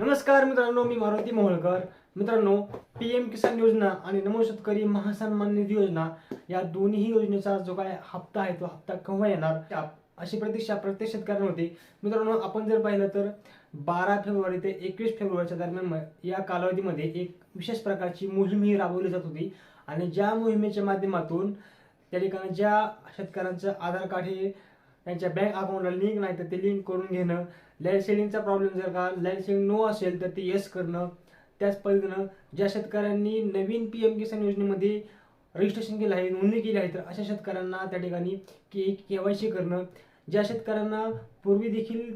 नमस्कार मित्रांनो मी मारुती मोहोळकर. मित्रांनो पी एम किसान योजना आणि नमो शेतकरी महासन्मान निधी योजना या दोन्ही योजनेचा जो काय हप्ता आहे तो हप्ता केव्हा येणार त्या- अशी प्रतीक्षा प्रत्येक शेतकऱ्यांना होती. मित्रांनो आपण जर पाहिलं तर बारा फेब्रुवारी ते एकवीस फेब्रुवारीच्या दरम्यान या कालावधीमध्ये एक विशेष प्रकारची मोहीम ही राबवली जात होती. आणि ज्या मोहिमेच्या माध्यमातून त्या ठिकाणी ज्या शेतकऱ्यांचं आधार कार्ड हे त्यांच्या बँक अकाउंटला लिंक नाही तर ते लिंक करून घेणं लाइट शेडिंगचा प्रॉब्लेम जर का लाइट शेडिंग नो असेल तर ते येस करणं त्याच पद्धतीनं ज्या शेतकऱ्यांनी नवीन पी एम किसान योजनेमध्ये रजिस्ट्रेशन केलं आहे नोंदणी केली आहे तर अशा शेतकऱ्यांना त्या ठिकाणी के के वाय सी करणं. ज्या शेतकऱ्यांना पूर्वी देखील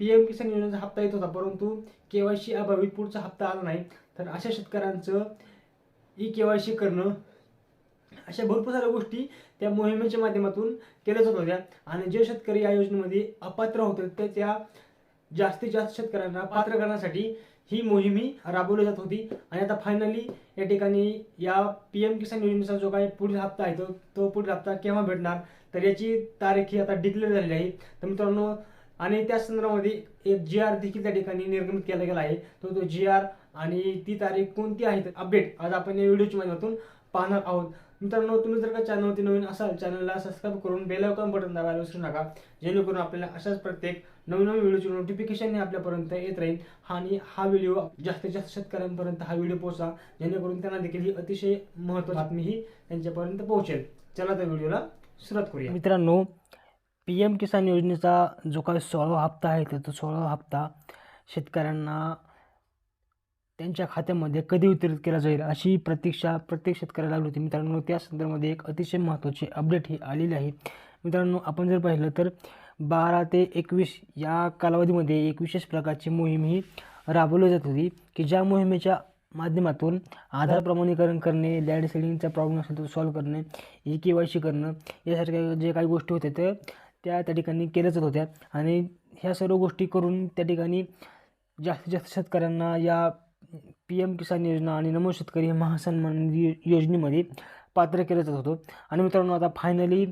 पी एम किसान योजनेचा हप्ता येत होता परंतु के वाय सी अभावी पुढचा हप्ता आला नाही तर अशा शेतकऱ्यांचं ई के वाय सी करणं अशा भरपूर साऱ्या गोष्टी त्या मोहिमेच्या माध्यमातून केल्या जात होत्या. आणि जे शेतकरी या योजनेमध्ये अपात्र होते ते त्या जास्तीत जास्त शेतकऱ्यांना पात्र करण्यासाठी ही मोहीम ही राबवली जात होती. आणि आता फायनली या ठिकाणी या पी एम किसान योजनेचा जो काही पुढील हप्ता आहे तो तो पुढील हप्ता केव्हा भेटणार तर याची तारीख ही आता डिक्लेअर झालेली आहे. तर मित्रांनो आणि त्या संदर्भामध्ये एक जी आर देखील त्या ठिकाणी निर्गमित केला गेला आहे. तो तो जी आर आणि ती तारीख कोणती आहे अपडेट आज आपण या व्हिडिओच्या माध्यमातून पाहणार आहोत. मित्रांनो तुम्ही जर का चॅनलवरती नवीन असाल चॅनलला सबस्क्राईब करून बेल आयकॉन बटन दाबायला विसरू नका. जेणेकरून आपल्याला अशाच प्रत्येक नवीन नवीन व्हिडिओची नोटिफिकेशन आपल्यापर्यंत येत राहील आणि हा व्हिडिओ जास्तीत जास्त शेतकऱ्यांपर्यंत हा व्हिडिओ पोहोचा. जेणेकरून त्यांना देखील ही अतिशय महत्त्वाची बातमीही त्यांच्यापर्यंत पोहोचेल. चला त्या व्हिडिओला सुरुवात करूया. मित्रांनो पी एम किसान योजनेचा जो काही सोळावा हप्ता आहे तर तो सोळावा हप्ता शेतकऱ्यांना त्यांच्या खात्यामध्ये कधी वितरित केला जाईल अशी प्रतीक्षा प्रत्येक शेतकऱ्याला लागली होती. मित्रांनो त्या संदर्भामध्ये एक अतिशय महत्त्वाची अपडेट ही आलेली आहे. मित्रांनो आपण जर पाहिलं तर बारा ते एकवीस या कालावधीमध्ये एक विशेष प्रकारची मोहीम ही राबवली जात होती की ज्या मोहिमेच्या माध्यमातून आधार प्रमाणीकरण करणे लँड सेलिंगचा प्रॉब्लेम असेल तो सॉल्व्ह करणे ई के वाय सी करणं यासारख्या जे काही गोष्टी होत्या त्या त्या त्या ठिकाणी केल्या जात होत्या. आणि ह्या सर्व गोष्टी करून त्या ठिकाणी जास्तीत जास्त शेतकऱ्यांना या पी एम किसान योजना आणि नमो शेतकरी महासन्मान निधी योजनेमध्ये पात्र केलं जात होतं. आणि मित्रांनो आता फायनली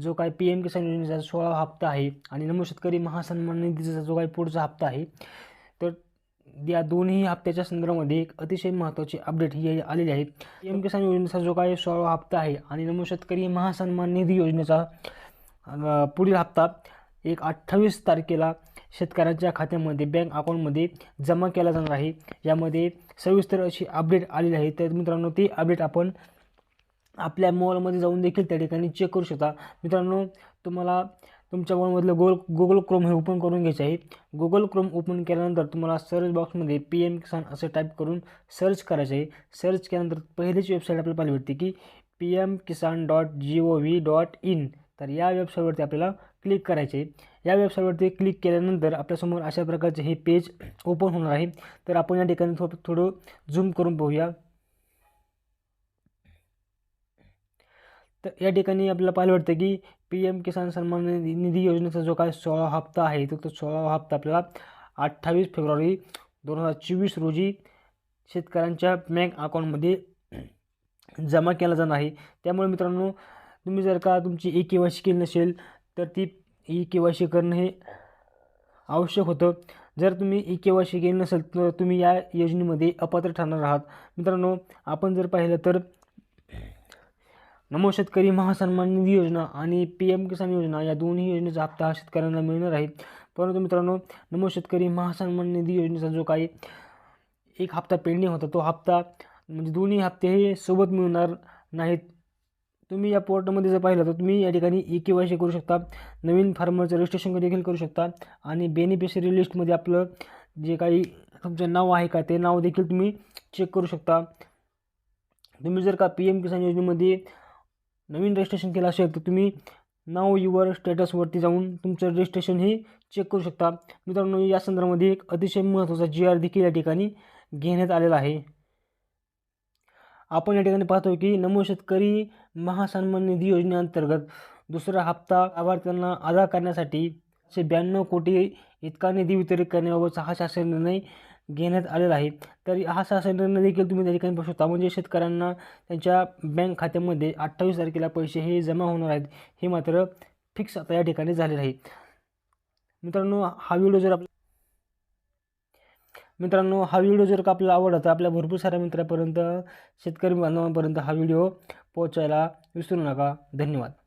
जो काय पी एम किसान योजनेचा सोळावा हप्ता आहे आणि नमो शेतकरी महासन्मान निधीचा जो काही पुढचा हप्ता आहे तर या दोन्ही हप्त्याच्या संदर्भामध्ये एक अतिशय महत्त्वाची अपडेट ही आलेली आहे. पी एम किसान योजनेचा जो काही सोळावा हप्ता आहे आणि नमो शेतकरी महासन्मान निधी योजनेचा पुढील हप्ता एक अठ्ठावीस तारखेला शेतकऱ्यांच्या खात्यामध्ये बँक अकाउंटमध्ये जमा केला जाणार आहे. यामध्ये सविस्तर अशी अपडेट आलेली आहे. तर मित्रांनो ती अपडेट आपण आपल्या मोबाईलमध्ये जाऊन देखील त्या ठिकाणी चेक करू शकता. मित्रांनो तुम्हाला तुमच्या मोबाईलमधलं गोल गुगल क्रोम हे ओपन करून घ्यायचे आहे. गुगल क्रोम ओपन केल्यानंतर तुम्हाला सर्च बॉक्समध्ये पी एम किसान असं टाईप करून सर्च करायचं आहे. सर्च केल्यानंतर पहिलीच वेबसाईट आपल्याला पाहायला भेटते की P M Kisan dot G O V dot in तर या वेबसाईटवरती आपल्याला क्लिक करायचे. या वेबसाईटवरती क्लिक केल्यानंतर आपल्यासमोर अशा प्रकारचे हे पेज ओपन होणार आहे. तर आपण या ठिकाणी थोडं थोडं झूम करून पाहूया. तर या ठिकाणी आपल्याला पाहायला वाटतं की पी एम किसान सन्मान निधी निधी योजनेचा जो काय सोळा हप्ता आहे तो तो सोळावा हप्ता आपल्याला अठ्ठावीस फेब्रुवारी दोन हजार चोवीस रोजी शेतकऱ्यांच्या बँक अकाउंटमध्ये जमा केला जाणार आहे. त्यामुळे मित्रांनो तुम्ही जर का तुमची ए के वाय केली नसेल तर ती ई के वाय सी करणं हे आवश्यक होतं. जर तुम्ही ई के वाय सी केली नसेल तर तुम्ही या योजनेमध्ये अपात्र ठरणार आहात. मित्रांनो आपण जर पाहिलं तर नमो शेतकरी महासन्मान निधी योजना आणि पी एम किसान योजना या दोन्ही योजनेचा हप्ता हा शेतकऱ्यांना मिळणार आहे. परंतु मित्रांनो नमो शेतकरी महासन्मान निधी योजनेचा जो काही एक हप्ता पेंडिंग होता तो हप्ता म्हणजे दोन्ही हप्ते हे सोबत मिळणार नाहीत. तुम्ही या पोर्टलमध्ये जर पाहिलं तर तुम्ही या ठिकाणी ई के वाय सी करू शकता. नवीन फार्मरचं रजिस्ट्रेशन देखील करू शकता. आणि बेनिफिशरी लिस्टमध्ये आपलं जे काही तुमचं नाव आहे का ते नाव देखील तुम्ही चेक करू शकता. तुम्ही जर का पी एम किसान योजनेमध्ये नवीन रजिस्ट्रेशन केलं असेल तर तुम्ही नाव युवर स्टेटसवरती जाऊन तुमचं रजिस्ट्रेशन हे चेक करू शकता. मित्रांनो या संदर्भामध्ये एक अतिशय महत्त्वाचा जी आर देखील या ठिकाणी घेण्यात आलेला आहे. आपण या ठिकाणी पाहतो की नमो शेतकरी महासन्मान निधी योजनेअंतर्गत दुसरा हप्ता लाभार्थ्यांना अदा करण्यासाठी एकशे ब्याण्णव कोटी इतका निधी वितरित करण्याबाबतचा हा शासन निर्णय घेण्यात आलेला आहे. तर हा शासन निर्णय देखील तुम्ही त्या ठिकाणी पाहू शकता. म्हणजे शेतकऱ्यांना त्यांच्या बँक खात्यामध्ये अठ्ठावीस तारखेला पैसे हे जमा होणार आहेत हे मात्र फिक्स आता या ठिकाणी झालेलं आहे. मित्रांनो हा व्हिडिओ जर आप मित्रांनो हा व्हिडिओ जर का आपल्याला आवडत तर आपल्या भरपूर साऱ्या मित्रापर्यंत शेतकरी बांधवांपर्यंत हा व्हिडिओ पोहोचायला विसरू नका. धन्यवाद.